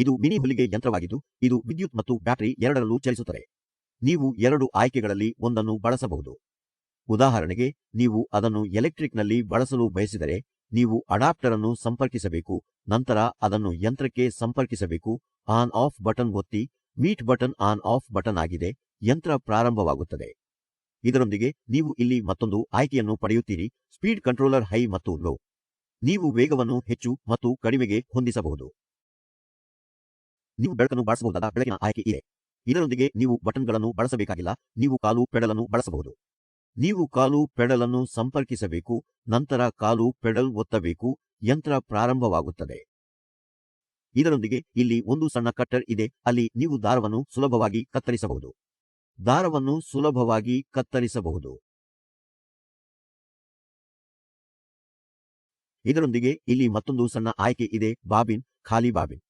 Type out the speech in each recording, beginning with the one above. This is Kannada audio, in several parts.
ಇದು ಮಿನಿ ಹೊಲಿಗೆ ಯಂತ್ರವಾಗಿದ್ದು, ಇದು ವಿದ್ಯುತ್ ಮತ್ತು ಬ್ಯಾಟರಿ ಎರಡರಲ್ಲೂ ಚಲಿಸುತ್ತದೆ. ನೀವು ಎರಡು ಆಯ್ಕೆಗಳಲ್ಲಿ ಒಂದನ್ನು ಬಳಸಬಹುದು. ಉದಾಹರಣೆಗೆ, ನೀವು ಅದನ್ನು ಎಲೆಕ್ಟ್ರಿಕ್ನಲ್ಲಿ ಬಳಸಲು ಬಯಸಿದರೆ, ನೀವು ಅಡಾಪ್ಟರ್ ಅನ್ನು ಸಂಪರ್ಕಿಸಬೇಕು, ನಂತರ ಅದನ್ನು ಯಂತ್ರಕ್ಕೆ ಸಂಪರ್ಕಿಸಬೇಕು, ಆನ್ ಆಫ್ ಬಟನ್ ಒತ್ತಿ, ಮೀಟ್ ಬಟನ್ ಆನ್ ಆಫ್ ಬಟನ್ ಆಗಿದೆ, ಯಂತ್ರ ಪ್ರಾರಂಭವಾಗುತ್ತದೆ. ಇದರೊಂದಿಗೆ ನೀವು ಇಲ್ಲಿ ಮತ್ತೊಂದು ಆಯ್ಕೆಯನ್ನು ಪಡೆಯುತ್ತೀರಿ, ಸ್ಪೀಡ್ ಕಂಟ್ರೋಲರ್ ಹೈ ಮತ್ತು ಲೋ. ನೀವು ವೇಗವನ್ನು ಹೆಚ್ಚು ಮತ್ತು ಕಡಿಮೆಗೆ ಹೊಂದಿಸಬಹುದು. ನೀವು ಬೆಳಕನ್ನು ಬಳಸಬಹುದಾದ ಬೆಳಕಿನ ಆಯ್ಕೆ ಇದೆ. ಇದರೊಂದಿಗೆ ನೀವು ಬಟನ್ಗಳನ್ನು ಬಳಸಬೇಕಾಗಿಲ್ಲ. ನೀವು ಕಾಲು ಪೆಡಲನ್ನು ಬಳಸಬಹುದು. ನೀವು ಕಾಲು ಪೆಡಲನ್ನು ಸಂಪರ್ಕಿಸಬೇಕು. ನಂತರ ಕಾಲು ಪೆಡಲ್ ಒತ್ತಬೇಕು. ಯಂತ್ರ ಪ್ರಾರಂಭವಾಗುತ್ತದೆ. ಇದರೊಂದಿಗೆ ಇಲ್ಲಿ ಒಂದು ಸಣ್ಣ ಕಟ್ಟರ್ ಇದೆ. ಅಲ್ಲಿ ನೀವು ದಾರವನ್ನು ಸುಲಭವಾಗಿ ಕತ್ತರಿಸಬಹುದು. ದಾರವನ್ನು ಸುಲಭವಾಗಿ ಕತ್ತರಿಸಬಹುದು. ಇದರೊಂದಿಗೆ ಇಲ್ಲಿ ಮತ್ತೊಂದು ಸಣ್ಣ ಆಯ್ಕೆ ಇದೆ. ಬಾಬಿನ್, ಖಾಲಿ ಬಾಬಿನ್.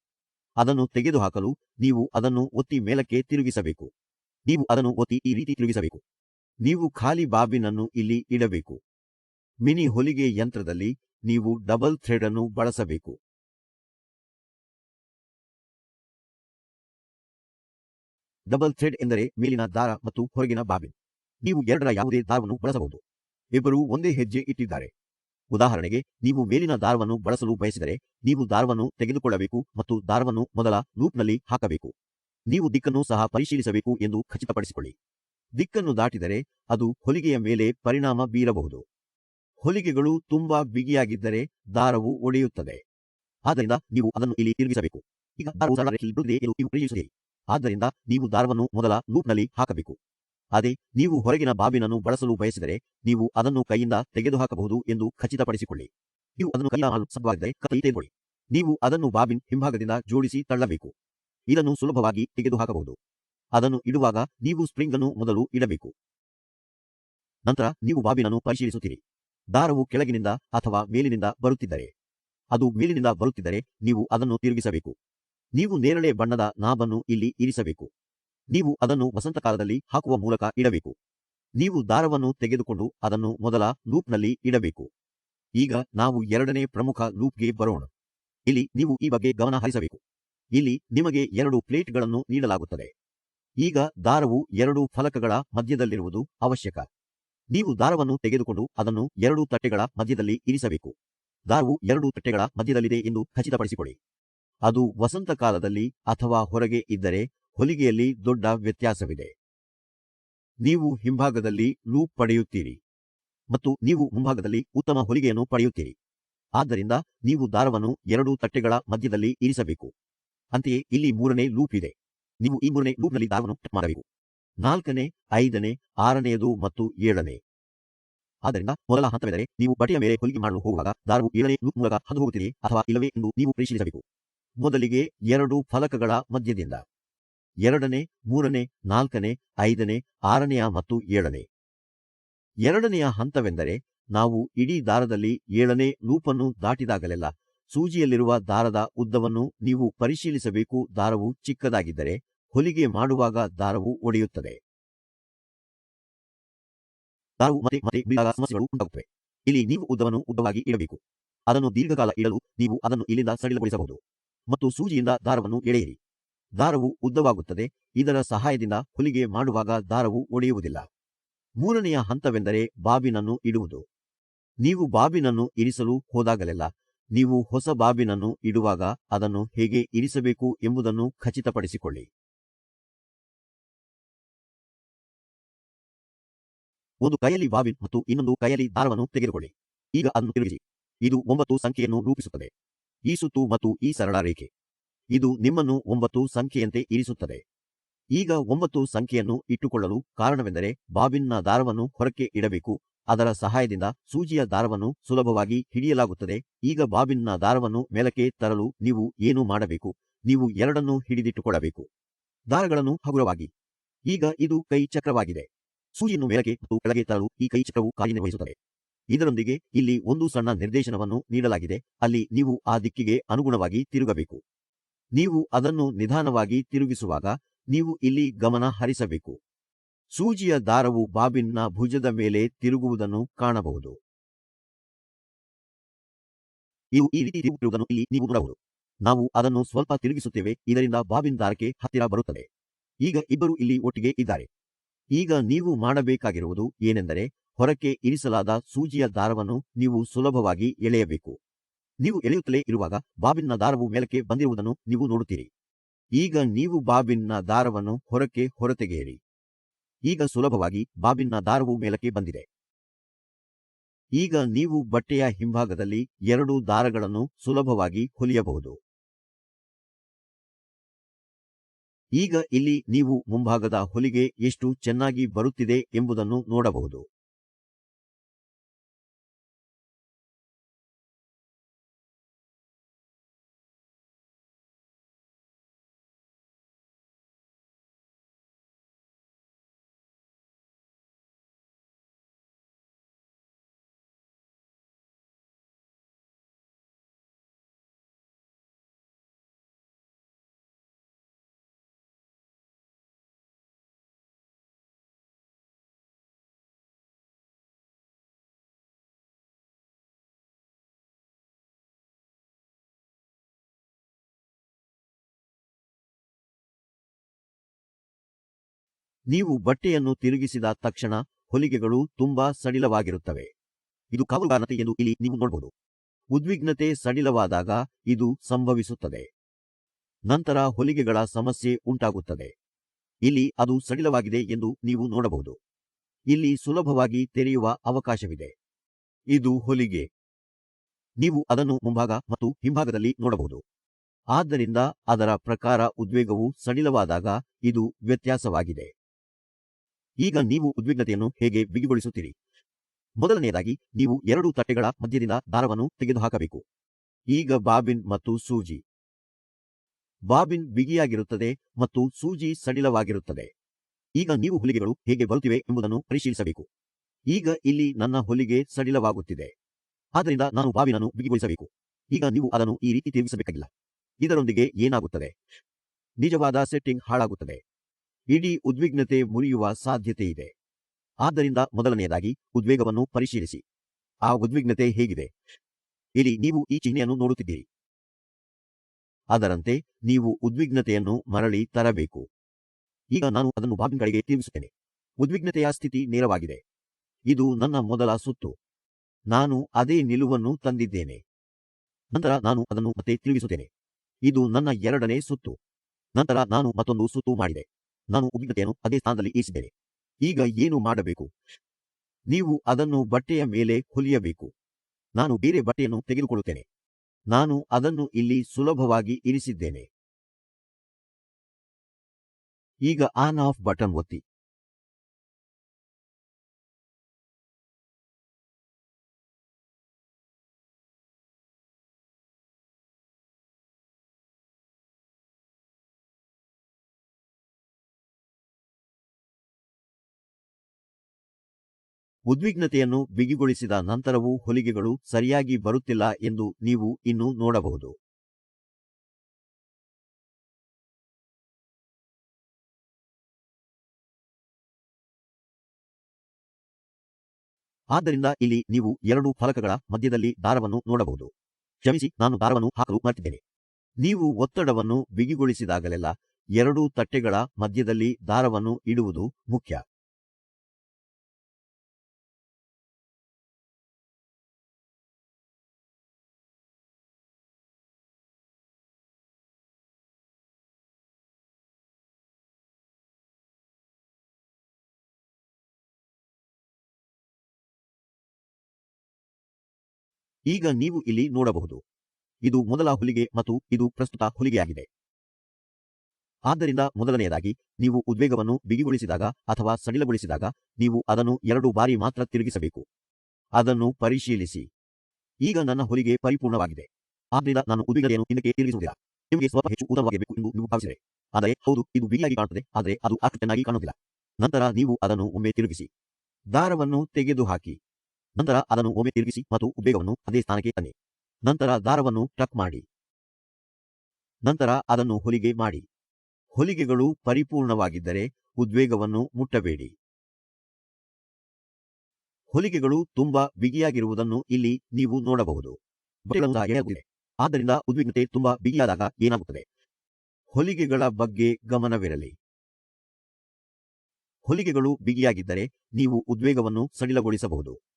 ಅದನ್ನು ತೆಗೆದುಹಾಕಲು ನೀವು ಅದನ್ನು ಒತ್ತಿ ಮೇಲಕ್ಕೆ ತಿರುಗಿಸಬೇಕು. ನೀವು ಅದನ್ನು ಒತ್ತಿ ಈ ರೀತಿ ತಿರುಗಿಸಬೇಕು. ನೀವು ಖಾಲಿ ಬಾಬಿನನ್ನು ಇಲ್ಲಿ ಇಡಬೇಕು. ಮಿನಿ ಹೊಲಿಗೆ ಯಂತ್ರದಲ್ಲಿ ನೀವು ಡಬಲ್ ಥ್ರೆಡ್ ಅನ್ನು ಬಳಸಬೇಕು. ಡಬಲ್ ಥ್ರೆಡ್ ಎಂದರೆ ಮೇಲಿನ ದಾರ ಮತ್ತು ಹೊರಗಿನ ಬಾಬಿನ್. ನೀವು ಎರಡರ ಯಾವುದೇ ದಾರವನ್ನು ಬಳಸಬಹುದು. ಇಬ್ಬರೂ ಒಂದೇ ಹೆಜ್ಜೆ ಇಟ್ಟಿದ್ದಾರೆ. ಉದಾಹರಣೆಗೆ, ನೀವು ಮೇಲಿನ ದಾರವನ್ನು ಬಳಸಲು ಬಯಸಿದರೆ, ನೀವು ದಾರವನ್ನು ತೆಗೆದುಕೊಳ್ಳಬೇಕು ಮತ್ತು ದಾರವನ್ನು ಮೊದಲ ಲೂಪ್ನಲ್ಲಿ ಹಾಕಬೇಕು. ನೀವು ದಿಕ್ಕನ್ನು ಸಹ ಪರಿಶೀಲಿಸಬೇಕು ಎಂದು ಖಚಿತಪಡಿಸಿಕೊಳ್ಳಿ. ದಿಕ್ಕನ್ನು ದಾಟಿದರೆ ಅದು ಹೊಲಿಗೆಯ ಮೇಲೆ ಪರಿಣಾಮ ಬೀರಬಹುದು. ಹೊಲಿಗೆಗಳು ತುಂಬಾ ಬಿಗಿಯಾಗಿದ್ದರೆ ದಾರವು ಒಡೆಯುತ್ತದೆ. ಆದ್ದರಿಂದ ನೀವು ಅದನ್ನು ಇಲ್ಲಿ ತಿರುಗಿಸಬೇಕು. ಈಗ ದಾರವು ಸರಳ ಆದ್ದರಿಂದ ನೀವು ದಾರವನ್ನು ಮೊದಲ ಲೂಪ್ನಲ್ಲಿ ಹಾಕಬೇಕು. ಅದೇ ನೀವು ಹೊರಗಿನ ಬಾಬಿನನ್ನು ಬಳಸಲು ಬಯಸಿದರೆ ನೀವು ಅದನ್ನು ಕೈಯಿಂದ ತೆಗೆದುಹಾಕಬಹುದು ಎಂದು ಖಚಿತಪಡಿಸಿಕೊಳ್ಳಿ. ನೀವು ಅದನ್ನು ಕತ್ತರಿ ತೆಗೆದುಕೊಳ್ಳಿ. ನೀವು ಅದನ್ನು ಬಾಬಿನ್ ಹಿಂಭಾಗದಿಂದ ಜೋಡಿಸಿ ತಳ್ಳಬೇಕು. ಇದನ್ನು ಸುಲಭವಾಗಿ ತೆಗೆದುಹಾಕಬಹುದು. ಅದನ್ನು ಇಡುವಾಗ ನೀವು ಸ್ಪ್ರಿಂಗ್ ಅನ್ನು ಮೊದಲು ಇಡಬೇಕು. ನಂತರ ನೀವು ಬಾಬಿನನ್ನು ಪರಿಶೀಲಿಸುತ್ತೀರಿ. ದಾರವು ಕೆಳಗಿನಿಂದ ಅಥವಾ ಮೇಲಿನಿಂದ ಬರುತ್ತಿದ್ದರೆ. ಅದು ಮೇಲಿನಿಂದ ಬರುತ್ತಿದ್ದರೆ ನೀವು ಅದನ್ನು ತಿರುಗಿಸಬೇಕು. ನೀವು ನೇರಳೆ ಬಣ್ಣದ ನಾಬನ್ನು ಇಲ್ಲಿ ಇರಿಸಬೇಕು. ನೀವು ಅದನ್ನು ವಸಂತಕಾಲದಲ್ಲಿ ಹಾಕುವ ಮೂಲಕ ಇಡಬೇಕು. ನೀವು ದಾರವನ್ನು ತೆಗೆದುಕೊಂಡು ಅದನ್ನು ಮೊದಲ ಲೂಪ್ನಲ್ಲಿ ಇಡಬೇಕು. ಈಗ ನಾವು ಎರಡನೇ ಪ್ರಮುಖ ಲೂಪ್ಗೆ ಬರೋಣ. ಇಲ್ಲಿ ನೀವು ಈ ಬಗ್ಗೆ ಗಮನ ಹರಿಸಬೇಕು. ಇಲ್ಲಿ ನಿಮಗೆ ಎರಡು ಪ್ಲೇಟ್ಗಳನ್ನು ನೀಡಲಾಗುತ್ತದೆ. ಈಗ ದಾರವು ಎರಡು ಫಲಕಗಳ ಮಧ್ಯದಲ್ಲಿರುವುದು ಅವಶ್ಯಕ. ನೀವು ದಾರವನ್ನು ತೆಗೆದುಕೊಂಡು ಅದನ್ನು ಎರಡು ತಟ್ಟೆಗಳ ಮಧ್ಯದಲ್ಲಿ ಇರಿಸಬೇಕು. ದಾರವು ಎರಡು ತಟ್ಟೆಗಳ ಮಧ್ಯದಲ್ಲಿದೆ ಎಂದು ಖಚಿತಪಡಿಸಿಕೊಳ್ಳಿ. ಅದು ವಸಂತಕಾಲದಲ್ಲಿ ಅಥವಾ ಹೊರಗೆ ಇದ್ದರೆ ಹೊಲಿಗೆಯಲ್ಲಿ ದೊಡ್ಡ ವ್ಯತ್ಯಾಸವಿದೆ. ನೀವು ಹಿಂಭಾಗದಲ್ಲಿ ಲೂಪ್ ಪಡೆಯುತ್ತೀರಿ ಮತ್ತು ನೀವು ಮುಂಭಾಗದಲ್ಲಿ ಉತ್ತಮ ಹೊಲಿಗೆಯನ್ನು ಪಡೆಯುತ್ತೀರಿ. ಆದ್ದರಿಂದ ನೀವು ದಾರವನ್ನು ಎರಡು ತಟ್ಟೆಗಳ ಮಧ್ಯದಲ್ಲಿ ಇರಿಸಬೇಕು. ಅಂತೆಯೇ ಇಲ್ಲಿ ಮೂರನೇ ಲೂಪ್ ಇದೆ. ನೀವು ಈ ಮೂರನೇ ಲೂಪ್ನಲ್ಲಿ ದಾರವನ್ನು ಟಚ್ ಮಾಡಬೇಕು. ನಾಲ್ಕನೇ, ಐದನೇ, ಆರನೆಯದು ಮತ್ತು ಏಳನೇ. ಆದ್ದರಿಂದ ಮೊದಲ ಹಂತವೆಂದರೆ ನೀವು ಬಟ್ಟೆಯ ಮೇಲೆ ಹೊಲಿಗೆ ಮಾಡಲು ಹೋಗುವಾಗ ದಾರವು ಏಳನೇ ಲೂಪ್ ಮೂಲಕ ಹೋಗುತ್ತೀರಿ ಅಥವಾ ಇಲ್ಲವೇ ಎಂದು ನೀವು ಪರಿಶೀಲಿಸಬೇಕು. ಮೊದಲಿಗೆ ಎರಡು ಫಲಕಗಳ ಮಧ್ಯದಿಂದ. ಎರಡನೇ, ಮೂರನೇ, ನಾಲ್ಕನೇ, ಐದನೇ ಆರನೆಯ ಮತ್ತು ಏಳನೇ. ಎರಡನೆಯ ಹಂತವೆಂದರೆ ನಾವು ಇಡೀ ದಾರದಲ್ಲಿ ಏಳನೇ ಲೂಪನ್ನು ದಾಟಿದಾಗಲೆಲ್ಲ ಸೂಜಿಯಲ್ಲಿರುವ ದಾರದ ಉದ್ದವನ್ನು ನೀವು ಪರಿಶೀಲಿಸಬೇಕು ದಾರವು ಚಿಕ್ಕದಾಗಿದ್ದರೆ ಹೊಲಿಗೆ ಮಾಡುವಾಗ ದಾರವು ಒಡೆಯುತ್ತದೆ. ದಾರವು ಮತ್ತೆ ಮತ್ತೆ ಸಮಸ್ಯೆಗಳು ಉಂಟಾಗುತ್ತವೆ. ಇಲ್ಲಿ ನೀವು ಉದ್ದವನ್ನು ಉದ್ದವಾಗಿ ಇಡಬೇಕು. ಅದನ್ನು ದೀರ್ಘಕಾಲ ಇಡಲು ನೀವು ಅದನ್ನು ಇಲ್ಲಿಂದ ಸಡಿಲಗೊಳಿಸಬಹುದು ಮತ್ತು ಸೂಜಿಯಿಂದ ದಾರವನ್ನು ಎಳೆಯಿರಿ. ದಾರವು ಉದ್ದವಾಗುತ್ತದೆ. ಇದರ ಸಹಾಯದಿಂದ ಹುಲಿಗೆ ಮಾಡುವಾಗ ದಾರವು ಒಡೆಯುವುದಿಲ್ಲ. ಮೂರನೆಯ ಹಂತವೆಂದರೆ ಬಾಬಿನನ್ನು ಇಡುವುದು. ನೀವು ಬಾಬಿನನ್ನು ಇರಿಸಲು ಹೋದಾಗಲೆಲ್ಲ, ನೀವು ಹೊಸ ಬಾಬಿನನ್ನು ಇಡುವಾಗ ಅದನ್ನು ಹೇಗೆ ಇರಿಸಬೇಕು ಎಂಬುದನ್ನು ಖಚಿತಪಡಿಸಿಕೊಳ್ಳಿ. ಒಂದು ಕೈಯಲ್ಲಿ ಬಾಬಿನ್ ಮತ್ತು ಇನ್ನೊಂದು ಕೈಯಲ್ಲಿ ದಾರವನ್ನು ತೆಗೆದುಕೊಳ್ಳಿ. ಈಗ ಅದನ್ನು ತಿರುಗಿಸಿ. ಇದು ಒಂಬತ್ತು ಸಂಖ್ಯೆಯನ್ನು ರೂಪಿಸುತ್ತದೆ. ಈ ಸುತ್ತು ಮತ್ತು ಈ ಸರಳ ರೇಖೆ. ಇದು ನಿಮ್ಮನ್ನು ಒಂಬತ್ತು ಸಂಖ್ಯೆಯಂತೆ ಇರಿಸುತ್ತದೆ. ಈಗ ಒಂಬತ್ತು ಸಂಖ್ಯೆಯನ್ನು ಇಟ್ಟುಕೊಳ್ಳಲು ಕಾರಣವೆಂದರೆ ಬಾಬಿನ್ನ ದಾರವನ್ನು ಹೊರಕ್ಕೆ ಇಡಬೇಕು. ಅದರ ಸಹಾಯದಿಂದ ಸೂಜಿಯ ದಾರವನ್ನು ಸುಲಭವಾಗಿ ಹಿಡಿಯಲಾಗುತ್ತದೆ. ಈಗ ಬಾಬಿನ್ನ ದಾರವನ್ನು ಮೇಲಕ್ಕೆ ತರಲು ನೀವು ಏನು ಮಾಡಬೇಕು? ನೀವು ಎರಡನ್ನೂ ಹಿಡಿದಿಟ್ಟುಕೊಳ್ಳಬೇಕು. ದಾರಗಳನ್ನು ಹಗುರವಾಗಿ. ಈಗ ಇದು ಕೈ ಚಕ್ರವಾಗಿದೆ. ಸೂಜಿಯನ್ನು ಮೇಲಕ್ಕೆ ಮತ್ತು ಕೆಳಗೆ ತರಲು ಈ ಕೈ ಚಕ್ರವು ಕಾರ್ಯನಿರ್ವಹಿಸುತ್ತದೆ. ಇದರೊಂದಿಗೆ ಇಲ್ಲಿ ಒಂದು ಸಣ್ಣ ನಿರ್ದೇಶನವನ್ನು ನೀಡಲಾಗಿದೆ. ಅಲ್ಲಿ ನೀವು ಆ ದಿಕ್ಕಿಗೆ ಅನುಗುಣವಾಗಿ ತಿರುಗಬೇಕು. ನೀವು ಅದನ್ನು ನಿಧಾನವಾಗಿ ತಿರುಗಿಸುವಾಗ ನೀವು ಇಲ್ಲಿ ಗಮನ ಹರಿಸಬೇಕು. ಸೂಜಿಯ ದಾರವು ಬಾಬಿನ್ನ ಭುಜದ ಮೇಲೆ ತಿರುಗುವುದನ್ನು ಕಾಣಬಹುದು. ಇದು ಈ ರೀತಿ ತಿರುಗುತ್ತಿರುವುದನ್ನು ಇಲ್ಲಿ ನೀವು ನೋಡಬಹುದು. ನಾವು ಅದನ್ನು ಸ್ವಲ್ಪ ತಿರುಗಿಸುತ್ತೇವೆ, ಇದರಿಂದ ಬಾಬಿನ್ ದಾರಕ್ಕೆ ಹತ್ತಿರ ಬರುತ್ತದೆ. ಈಗ ಇಬ್ಬರು ಇಲ್ಲಿ ಒಟ್ಟಿಗೆ ಇದ್ದಾರೆ. ಈಗ ನೀವು ಮಾಡಬೇಕಾಗಿರುವುದು ಏನೆಂದರೆ, ಹೊರಕ್ಕೆ ಇರಿಸಲಾದ ಸೂಜಿಯ ದಾರವನ್ನು ನೀವು ಸುಲಭವಾಗಿ ಎಳೆಯಬೇಕು. ನೀವು ಎಳೆಯುತ್ತಲೇ ಇರುವಾಗ ಬಾಬಿನ್ನ ದಾರವು ಮೇಲಕ್ಕೆ ಬಂದಿರುವುದನ್ನು ನೀವು ನೋಡುತ್ತೀರಿ. ಈಗ ನೀವು ಬಾಬಿನ್ನ ದಾರವನ್ನು ಹೊರಕ್ಕೆ ಹೊರತೆಗೆಯಿರಿ. ಈಗ ಸುಲಭವಾಗಿ ಬಾಬಿನ್ನ ದಾರವು ಮೇಲಕ್ಕೆ ಬಂದಿದೆ. ಈಗ ನೀವು ಬಟ್ಟೆಯ ಹಿಂಭಾಗದಲ್ಲಿ ಎರಡು ದಾರಗಳನ್ನು ಸುಲಭವಾಗಿ ಹೊಲಿಯಬಹುದು. ಈಗ ಇಲ್ಲಿ ನೀವು ಮುಂಭಾಗದ ಹೊಲಿಗೆ ಎಷ್ಟು ಚೆನ್ನಾಗಿ ಬರುತ್ತಿದೆ ಎಂಬುದನ್ನು ನೋಡಬಹುದು. ನೀವು ಬಟ್ಟೆಯನ್ನು ತಿರುಗಿಸಿದ ತಕ್ಷಣ ಹೊಲಿಗೆಗಳು ತುಂಬಾ ಸಡಿಲವಾಗಿರುತ್ತವೆ. ಇದು ಕಾವಲುಗಾರನತೆ ಎಂದು ಇಲ್ಲಿ ನೀವು ನೋಡಬಹುದು. ಉದ್ವಿಗ್ನತೆ ಸಡಿಲವಾದಾಗ ಇದು ಸಂಭವಿಸುತ್ತದೆ. ನಂತರ ಹೊಲಿಗೆಗಳ ಸಮಸ್ಯೆ ಉಂಟಾಗುತ್ತದೆ. ಇಲ್ಲಿ ಅದು ಸಡಿಲವಾಗಿದೆ ಎಂದು ನೀವು ನೋಡಬಹುದು. ಇಲ್ಲಿ ಸುಲಭವಾಗಿ ತೆರೆಯುವ ಅವಕಾಶವಿದೆ. ಇದು ಹೊಲಿಗೆ. ನೀವು ಅದನ್ನು ಮುಂಭಾಗ ಮತ್ತು ಹಿಂಭಾಗದಲ್ಲಿ ನೋಡಬಹುದು. ಆದ್ದರಿಂದ ಅದರ ಪ್ರಕಾರ ಉದ್ವೇಗವು ಸಡಿಲವಾದಾಗ ಇದು ವ್ಯತ್ಯಾಸವಾಗಿದೆ. ಈಗ ನೀವು ಉದ್ವಿಗ್ನತೆಯನ್ನು ಹೇಗೆ ಬಿಗಿಗೊಳಿಸುತ್ತೀರಿ? ಮೊದಲನೆಯದಾಗಿ, ನೀವು ಎರಡು ತಟ್ಟೆಗಳ ಮಧ್ಯದಿಂದ ದಾರವನ್ನು ತೆಗೆದುಹಾಕಬೇಕು. ಈಗ ಬಾಬಿನ್ ಮತ್ತು ಸೂಜಿ. ಬಾಬಿನ್ ಬಿಗಿಯಾಗಿರುತ್ತದೆ ಮತ್ತು ಸೂಜಿ ಸಡಿಲವಾಗಿರುತ್ತದೆ. ಈಗ ನೀವು ಹೊಲಿಗೆಗಳು ಹೇಗೆ ಬರುತ್ತಿವೆ ಎಂಬುದನ್ನು ಪರಿಶೀಲಿಸಬೇಕು. ಈಗ ಇಲ್ಲಿ ನನ್ನ ಹೊಲಿಗೆ ಸಡಿಲವಾಗುತ್ತಿದೆ. ಆದ್ದರಿಂದ ನಾನು ಬಾಬಿನನ್ನು ಬಿಗಿಗೊಳಿಸಬೇಕು. ಈಗ ನೀವು ಅದನ್ನು ಈ ರೀತಿ ತಿರುಗಿಸಬೇಕಾಗಿಲ್ಲ. ಇದರೊಂದಿಗೆ ಏನಾಗುತ್ತದೆ? ನಿಜವಾದ ಸೆಟ್ಟಿಂಗ್ ಹಾಳಾಗುತ್ತದೆ. ಇಡೀ ಉದ್ವಿಗ್ನತೆ ಮುರಿಯುವ ಸಾಧ್ಯತೆಯಿದೆ. ಆದ್ದರಿಂದ ಮೊದಲನೆಯದಾಗಿ ಉದ್ವೇಗವನ್ನು ಪರಿಶೀಲಿಸಿ. ಆ ಉದ್ವಿಗ್ನತೆ ಹೇಗಿದೆ? ಇಲ್ಲಿ ನೀವು ಈ ಚಿಹ್ನೆಯನ್ನು ನೋಡುತ್ತಿದ್ದೀರಿ. ಅದರಂತೆ ನೀವು ಉದ್ವಿಗ್ನತೆಯನ್ನು ಮರಳಿ ತರಬೇಕು. ಈಗ ನಾನು ಅದನ್ನು ಭಾಗಗಳಿಗೆ ಕಡೆಗೆ ತಿರುಗಿಸುತ್ತೇನೆ. ಉದ್ವಿಗ್ನತೆಯ ಸ್ಥಿತಿ ನೇರವಾಗಿದೆ. ಇದು ನನ್ನ ಮೊದಲ ಸುತ್ತು. ನಾನು ಅದೇ ನಿಲುವನ್ನು ತಂದಿದ್ದೇನೆ. ನಂತರ ನಾನು ಅದನ್ನು ಮತ್ತೆ ತಿರುಗಿಸುತ್ತೇನೆ. ಇದು ನನ್ನ ಎರಡನೇ ಸುತ್ತು. ನಂತರ ನಾನು ಮತ್ತೊಂದು ಸುತ್ತು ಮಾಡಿದೆ. ನಾನು ಉದ್ವಿಗ್ನತೆಯನ್ನು ಅದೇ ಸ್ಥಾನದಲ್ಲಿ ಇರಿಸಿದ್ದೇನೆ. ಈಗ ಏನು ಮಾಡಬೇಕು? ನೀವು ಅದನ್ನು ಬಟ್ಟೆಯ ಮೇಲೆ ಹೊಲಿಯಬೇಕು. ನಾನು ಬೇರೆ ಬಟ್ಟೆಯನ್ನು ತೆಗೆದುಕೊಳ್ಳುತ್ತೇನೆ. ನಾನು ಅದನ್ನು ಇಲ್ಲಿ ಸುಲಭವಾಗಿ ಇರಿಸಿದ್ದೇನೆ. ಈಗ ಆನ್ ಆಫ್ ಬಟನ್ ಒತ್ತಿ. ಉದ್ವಿಗ್ನತೆಯನ್ನು ಬಿಗಿಗೊಳಿಸಿದ ನಂತರವೂ ಹೊಲಿಗೆಗಳು ಸರಿಯಾಗಿ ಬರುತ್ತಿಲ್ಲ ಎಂದು ನೀವು ಇನ್ನೂ ನೋಡಬಹುದು. ಆದ್ದರಿಂದ ಇಲ್ಲಿ ನೀವು ಎರಡು ಫಲಕಗಳ ಮಧ್ಯದಲ್ಲಿ ದಾರವನ್ನು ನೋಡಬಹುದು. ಕ್ಷಮಿಸಿ, ನಾನು ದಾರವನ್ನು ಹಾಕಲು ಮರೆತಿದ್ದೇನೆ. ನೀವು ಒತ್ತಡವನ್ನು ಬಿಗಿಗೊಳಿಸಿದಾಗಲೆಲ್ಲ ಎರಡೂ ತಟ್ಟೆಗಳ ಮಧ್ಯದಲ್ಲಿ ದಾರವನ್ನು ಇಡುವುದು ಮುಖ್ಯ. ಈಗ ನೀವು ಇಲ್ಲಿ ನೋಡಬಹುದು. ಇದು ಮೊದಲ ಹೊಲಿಗೆ ಮತ್ತು ಇದು ಪ್ರಸ್ತುತ ಹೊಲಿಗೆಯಾಗಿದೆ. ಆದ್ದರಿಂದ ಮೊದಲನೆಯದಾಗಿ, ನೀವು ಉದ್ವೇಗವನ್ನು ಬಿಗಿಗೊಳಿಸಿದಾಗ ಅಥವಾ ಸಡಿಲಗೊಳಿಸಿದಾಗ ನೀವು ಅದನ್ನು ಎರಡು ಬಾರಿ ಮಾತ್ರ ತಿರುಗಿಸಬೇಕು. ಅದನ್ನು ಪರಿಶೀಲಿಸಿ. ಈಗ ನನ್ನ ಹೊಲಿಗೆ ಪರಿಪೂರ್ಣವಾಗಿದೆ. ಆದ್ದರಿಂದ ನಾನು ಉದ್ವಿಗ್ನತೆಯನ್ನು ಹಿಂದಕ್ಕೆ ತಿರುಗಿಸುವುದಿಲ್ಲ. ನಿಮಗೆ ಸ್ವಲ್ಪ ಹೆಚ್ಚು ಉತ್ತಮವಾಗಿರಬೇಕು ಎಂದು ನೀವು ಭಾವಿಸಿದರೆ. ಆದರೆ ಹೌದು, ಇದು ಬಿಗಿಯಾಗಿ ಕಾಣುತ್ತದೆ, ಆದರೆ ಅದು ಅಷ್ಟು ಚೆನ್ನಾಗಿ ಕಾಣುವುದಿಲ್ಲ. ನಂತರ ನೀವು ಅದನ್ನು ಒಮ್ಮೆ ತಿರುಗಿಸಿ. ದಾರವನ್ನು ತೆಗೆದುಹಾಕಿ. ನಂತರ ಅದನ್ನು ಒಮ್ಮೆ ತಿರುಗಿಸಿ ಮತ್ತು ಉದ್ವೇಗವನ್ನು ಅದೇ ಸ್ಥಾನಕ್ಕೆ ತನ್ನಿ. ನಂತರ ದಾರವನ್ನು ಟಕ್ ಮಾಡಿ. ನಂತರ ಅದನ್ನು ಹೊಲಿಗೆ ಮಾಡಿ. ಹೊಲಿಗೆಗಳು ಪರಿಪೂರ್ಣವಾಗಿದ್ದರೆ ಉದ್ವೇಗವನ್ನು ಮುಟ್ಟಬೇಡಿ. ಹೊಲಿಗೆಗಳು ತುಂಬಾ ಬಿಗಿಯಾಗಿರುವುದನ್ನು ಇಲ್ಲಿ ನೀವು ನೋಡಬಹುದು. ಆದ್ದರಿಂದ ಉದ್ವಿಗ್ನತೆ ತುಂಬಾ ಬಿಗಿಯಾದಾಗ ಏನಾಗುತ್ತದೆ? ಹೊಲಿಗೆಗಳ ಬಗ್ಗೆ ಗಮನವಿರಲಿ. ಹೊಲಿಗೆಗಳು ಬಿಗಿಯಾಗಿದ್ದರೆ ನೀವು ಉದ್ವೇಗವನ್ನು ಸಡಿಲಗೊಳಿಸಬಹುದು.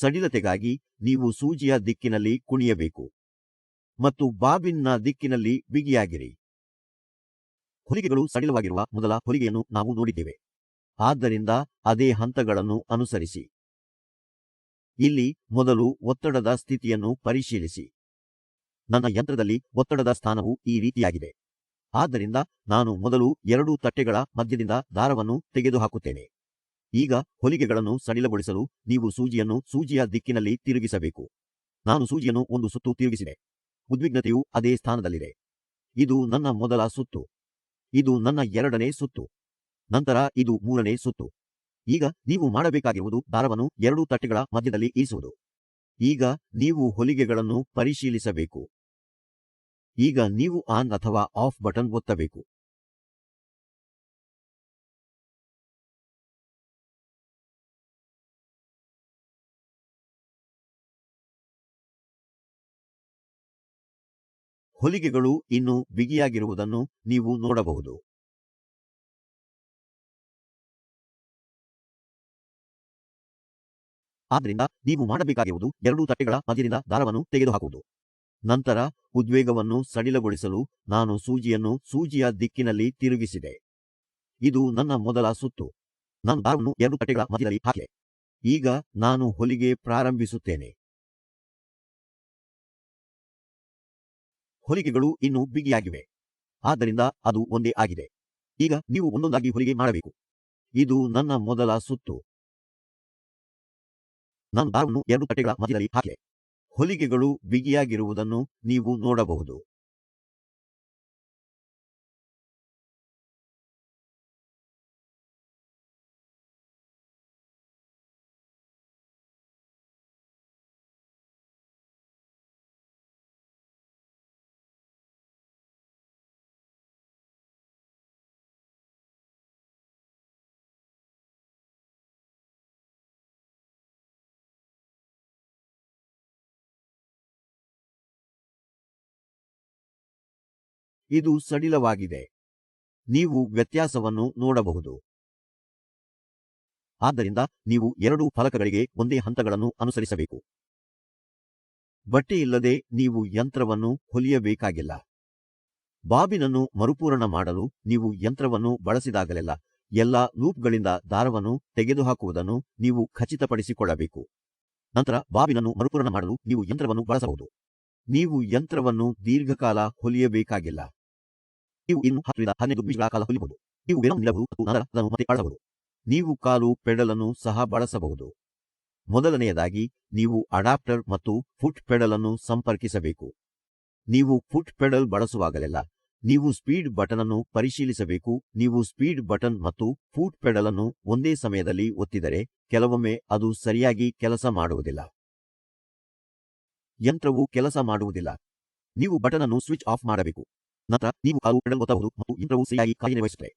ಸಡಿಲತೆಗಾಗಿ ನೀವು ಸೂಜಿಯ ದಿಕ್ಕಿನಲ್ಲಿ ಕುಣಿಯಬೇಕು ಮತ್ತು ಬಾಬಿನ್ನ ದಿಕ್ಕಿನಲ್ಲಿ ಬಿಗಿಯಾಗಿರಿ. ಹೊಲಿಗೆಗಳು ಸಡಿಲವಾಗಿರುವ ಮೊದಲ ಹೊಲಿಗೆಯನ್ನು ನಾವು ನೋಡಿದ್ದೇವೆ. ಆದ್ದರಿಂದ ಅದೇ ಹಂತಗಳನ್ನು ಅನುಸರಿಸಿ. ಇಲ್ಲಿ ಮೊದಲು ಒತ್ತಡದ ಸ್ಥಿತಿಯನ್ನು ಪರಿಶೀಲಿಸಿ. ನನ್ನ ಯಂತ್ರದಲ್ಲಿ ಒತ್ತಡದ ಸ್ಥಾನವು ಈ ರೀತಿಯಾಗಿದೆ. ಆದ್ದರಿಂದ ನಾನು ಮೊದಲು ಎರಡು ತಟ್ಟೆಗಳ ಮಧ್ಯದಿಂದ ದಾರವನ್ನು ತೆಗೆದುಹಾಕುತ್ತೇನೆ. ಈಗ ಹೊಲಿಗೆಗಳನ್ನು ಸಡಿಲಗೊಳಿಸಲು ನೀವು ಸೂಜಿಯನ್ನು ಸೂಜಿಯ ದಿಕ್ಕಿನಲ್ಲಿ ತಿರುಗಿಸಬೇಕು. ನಾನು ಸೂಜಿಯನ್ನು ಒಂದು ಸುತ್ತು ತಿರುಗಿಸಿದೆ. ಉದ್ವಿಗ್ನತೆಯು ಅದೇ ಸ್ಥಾನದಲ್ಲಿದೆ. ಇದು ನನ್ನ ಮೊದಲ ಸುತ್ತು. ಇದು ನನ್ನ ಎರಡನೇ ಸುತ್ತು. ನಂತರ ಇದು ಮೂರನೇ ಸುತ್ತು. ಈಗ ನೀವು ಮಾಡಬೇಕಾಗಿರುವುದು ದಾರವನ್ನು ಎರಡು ತಟ್ಟೆಗಳ ಮಧ್ಯದಲ್ಲಿ ಇರಿಸುವುದು. ಈಗ ನೀವು ಹೊಲಿಗೆಗಳನ್ನು ಪರಿಶೀಲಿಸಬೇಕು. ಈಗ ನೀವು ಆನ್ ಅಥವಾ ಆಫ್ ಬಟನ್ ಒತ್ತಬೇಕು. ಹೊಲಿಗೆಗಳು ಇನ್ನೂ ಬಿಗಿಯಾಗಿರುವುದನ್ನು ನೀವು ನೋಡಬಹುದು. ಆದ್ದರಿಂದ ನೀವು ಮಾಡಬೇಕಾಗಿರುವುದು ಎರಡು ತಟ್ಟೆಗಳ ಮಧ್ಯದಿಂದ ದಾರವನ್ನು ತೆಗೆದುಹಾಕುವುದು. ನಂತರ ಉದ್ವೇಗವನ್ನು ಸಡಿಲಗೊಳಿಸಲು ನಾನು ಸೂಜಿಯನ್ನು ಸೂಜಿಯ ದಿಕ್ಕಿನಲ್ಲಿ ತಿರುಗಿಸಿದೆ. ಇದು ನನ್ನ ಮೊದಲ ಸುತ್ತು. ನಾನು ದಾರವನ್ನು ಎರಡು ತಟ್ಟೆಗಳ ಮಧ್ಯದಲ್ಲಿ ಹಾಕಿದೆ. ಈಗ ನಾನು ಹೊಲಿಗೆ ಪ್ರಾರಂಭಿಸುತ್ತೇನೆ. ಹೊಲಿಗೆಗಳು ಇನ್ನೂ ಬಿಗಿಯಾಗಿವೆ. ಆದ್ದರಿಂದ ಅದು ಒಂದೇ ಆಗಿದೆ. ಈಗ ನೀವು ಒಂದೊಂದಾಗಿ ಹೊಲಿಗೆ ಮಾಡಬೇಕು. ಇದು ನನ್ನ ಮೊದಲ ಸುತ್ತು. ನಾನು ದಾರವನ್ನು ಎರಡು ಕಟ್ಟೆಗಳ ಮಧ್ಯದಲ್ಲಿ ಹಾಕಿದೆ. ಹೊಲಿಗೆಗಳು ಬಿಗಿಯಾಗಿರುವುದನ್ನು ನೀವು ನೋಡಬಹುದು. ಇದು ಸಡಿಲವಾಗಿದೆ. ನೀವು ವ್ಯತ್ಯಾಸವನ್ನು ನೋಡಬಹುದು. ಆದ್ದರಿಂದ ನೀವು ಎರಡು ಫಲಕಗಳಿಗೆ ಒಂದೇ ಹಂತಗಳನ್ನು ಅನುಸರಿಸಬೇಕು. ಬಟ್ಟೆಯಿಲ್ಲದೆ ನೀವು ಯಂತ್ರವನ್ನು ಹೊಲಿಯಬೇಕಾಗಿಲ್ಲ. ಬಾಬಿನನ್ನು ಮರುಪೂರಣ ಮಾಡಲು ನೀವು ಯಂತ್ರವನ್ನು ಬಳಸಿದಾಗಲೆಲ್ಲ ಎಲ್ಲಾ ಲೂಪ್ಗಳಿಂದ ದಾರವನ್ನು ತೆಗೆದುಹಾಕುವುದನ್ನು ನೀವು ಖಚಿತಪಡಿಸಿಕೊಳ್ಳಬೇಕು. ನಂತರ ಬಾಬಿನನ್ನು ಮರುಪೂರಣ ಮಾಡಲು ನೀವು ಯಂತ್ರವನ್ನು ಬಳಸಬಹುದು. ನೀವು ಯಂತ್ರವನ್ನು ದೀರ್ಘಕಾಲ ಹೊಲಿಯಬೇಕಾಗಿಲ್ಲ. ನೀವು ಇನ್ನು ಹತ್ತರಿಂದ ಹನ್ನೆರಡು ನಿಮಿಷಗಳ ಕಾಲ ಹೊಲಿಬಹುದು ನೀವು ವಿರಾಮ ನಿಲ್ಲಬಹುದು ಮತ್ತು ನಂತರ ಅದನ್ನು ಮತ್ತೆ ನೀವು ಕಾಲು, ಪೆಡಲನ್ನು ಸಹ ಬಳಸಬಹುದು. ಮೊದಲನೆಯದಾಗಿ, ನೀವು ಅಡಾಪ್ಟರ್ ಮತ್ತು ಫುಟ್ ಪೆಡಲ್ ಅನ್ನು ಸಂಪರ್ಕಿಸಬೇಕು. ನೀವು ಫುಟ್ ಪೆಡಲ್ ಬಳಸುವಾಗಲೆಲ್ಲ, ನೀವು ಸ್ಪೀಡ್ ಬಟನ್ ಅನ್ನು ಪರಿಶೀಲಿಸಬೇಕು. ನೀವು ಸ್ಪೀಡ್ ಬಟನ್ ಮತ್ತು ಫೂಟ್ ಪೆಡಲ್ ಅನ್ನು ಒಂದೇ ಸಮಯದಲ್ಲಿ ಒತ್ತಿದರೆ, ಕೆಲವೊಮ್ಮೆ ಅದು ಸರಿಯಾಗಿ ಕೆಲಸ ಮಾಡುವುದಿಲ್ಲ. ಯಂತ್ರವು ಕೆಲಸ ಮಾಡುವುದಿಲ್ಲ. ನೀವು ಬಟನ್ ಅನ್ನು ಸ್ವಿಚ್ ಆಫ್ ಮಾಡಬೇಕು. ನಂತರ ನೀವು ಕಾಲು ಪೆಡಲ್ ಒತ್ತಬಹುದು ಮತ್ತು ಯಂತ್ರವು ಸರಿಯಾಗಿ ಕಾರ್ಯನಿರ್ವಹಿಸುತ್ತದೆ.